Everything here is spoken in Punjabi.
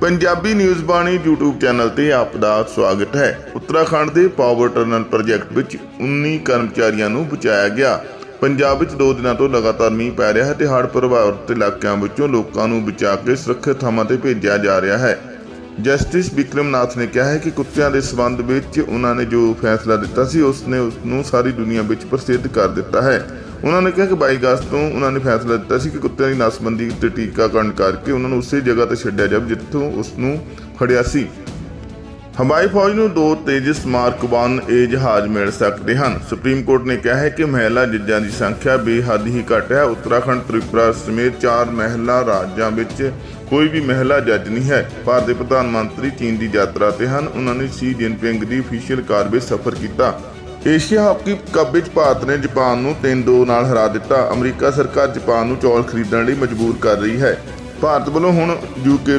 Punjabi news Bani YouTube channel ਤੇ ਆਪ ਦਾ ਸਵਾਗਤ ਹੈ। ਉੱਤਰਾਖੰਡ ਦੇ ਪਾਵਰ ਟਨਲ ਪ੍ਰੋਜੈਕਟ ਵਿੱਚ 19 ਕਰਮਚਾਰੀਆਂ ਨੂੰ ਬਚਾਇਆ ਗਿਆ। ਪੰਜਾਬ ਵਿੱਚ 2 ਦਿਨਾਂ ਤੋਂ ਲਗਾਤਾਰ ਮੀਂਹ ਪੈ ਰਿਹਾ ਹੈ ਤੇ ਹੜ੍ਹ ਪ੍ਰਭਾਵਿਤ ਇਲਾਕਿਆਂ ਵਿੱਚੋਂ ਲੋਕਾਂ ਨੂੰ ਬਚਾ ਕੇ ਸੁਰੱਖਿਅਤ ਥਾਵਾਂ ਤੇ ਭੇਜਿਆ ਜਾ ਰਿਹਾ ਹੈ। ਜਸਟਿਸ ਵਿਕਰਮਨਾਥ ਨੇ ਕਿਹਾ ਹੈ ਕਿ ਕੁੱਤਿਆਂ ਦੇ ਸਬੰਧ ਵਿੱਚ ਉਹਨਾਂ ਨੇ ਜੋ ਫੈਸਲਾ ਦਿੱਤਾ ਸੀ ਉਸ ਨੇ ਉਸ ਨੂੰ ਸਾਰੀ ਦੁਨੀਆ ਵਿੱਚ ਪ੍ਰਸਿੱਧ ਕਰ ਦਿੱਤਾ ਹੈ। ਉਹਨਾਂ ਨੇ ਕਿਹਾ ਕਿ 22 ਅਗਸਤ ਤੋਂ ਉਹਨਾਂ ਨੇ ਫੈਸਲਾ ਦਿੱਤਾ ਸੀ ਕਿ ਕੁੱਤਿਆਂ ਦੀ ਨਸਬੰਦੀ ਤੇ ਟੀਕਾਕਰਨ ਕਰਕੇ ਉਹਨਾਂ ਨੂੰ ਉਸੇ ਜਗ੍ਹਾ ਤੇ ਛੱਡਿਆ ਜਾਵੇ ਜਿੱਥੋਂ ਉਸ ਨੂੰ ਫੜਿਆ ਸੀ। ਹਵਾਈ ਫੌਜ ਨੂੰ ਦੋ ਤੇਜਸ ਮਾਰਕ 1 ਏ ਜਹਾਜ਼ ਮਿਲ ਸਕਦੇ ਹਨ। ਸੁਪਰੀਮ ਕੋਰਟ ਨੇ ਕਿਹਾ ਹੈ ਕਿ ਮਹਿਲਾ ਜੱਜਾਂ ਦੀ ਸੰਖਿਆ ਬੇਹੱਦ ਹੀ ਘੱਟ ਹੈ। ਉੱਤਰਾਖੰਡ ਤ੍ਰਿਪੁਰਾ ਸਮੇਤ ਚਾਰ ਮਹਿਲਾ ਰਾਜਾਂ ਵਿੱਚ ਕੋਈ ਵੀ ਮਹਿਲਾ ਜੱਜ ਨਹੀਂ ਹੈ। ਭਾਰਤ ਦੇ ਪ੍ਰਧਾਨ ਮੰਤਰੀ ਚੀਨ ਦੀ ਯਾਤਰਾ ਤੇ ਹਨ। ਉਹਨਾਂ ਨੇ ਸ਼ੀ ਜਿਨਪਿੰਗ ਦੀ ਅਫੀਸ਼ੀਅਲ ਕਾਰ ਵਿੱਚ ਸਫ਼ਰ ਕੀਤਾ। ਏਸ਼ੀਆ ਹਾਕੀ ਕੱਪ ਵਿੱਚ ਭਾਰਤ ਨੇ ਜਾਪਾਨ ਨੂੰ 3-2 ਨਾਲ ਹਰਾ ਦਿੱਤਾ। ਅਮਰੀਕਾ ਸਰਕਾਰ ਜਾਪਾਨ ਨੂੰ ਚੌਲ ਖਰੀਦਣ ਲਈ ਮਜਬੂਰ ਕਰ ਰਹੀ ਹੈ। ਭਾਰਤ ਵੱਲੋਂ ਹੁਣ ਯੂਕੇ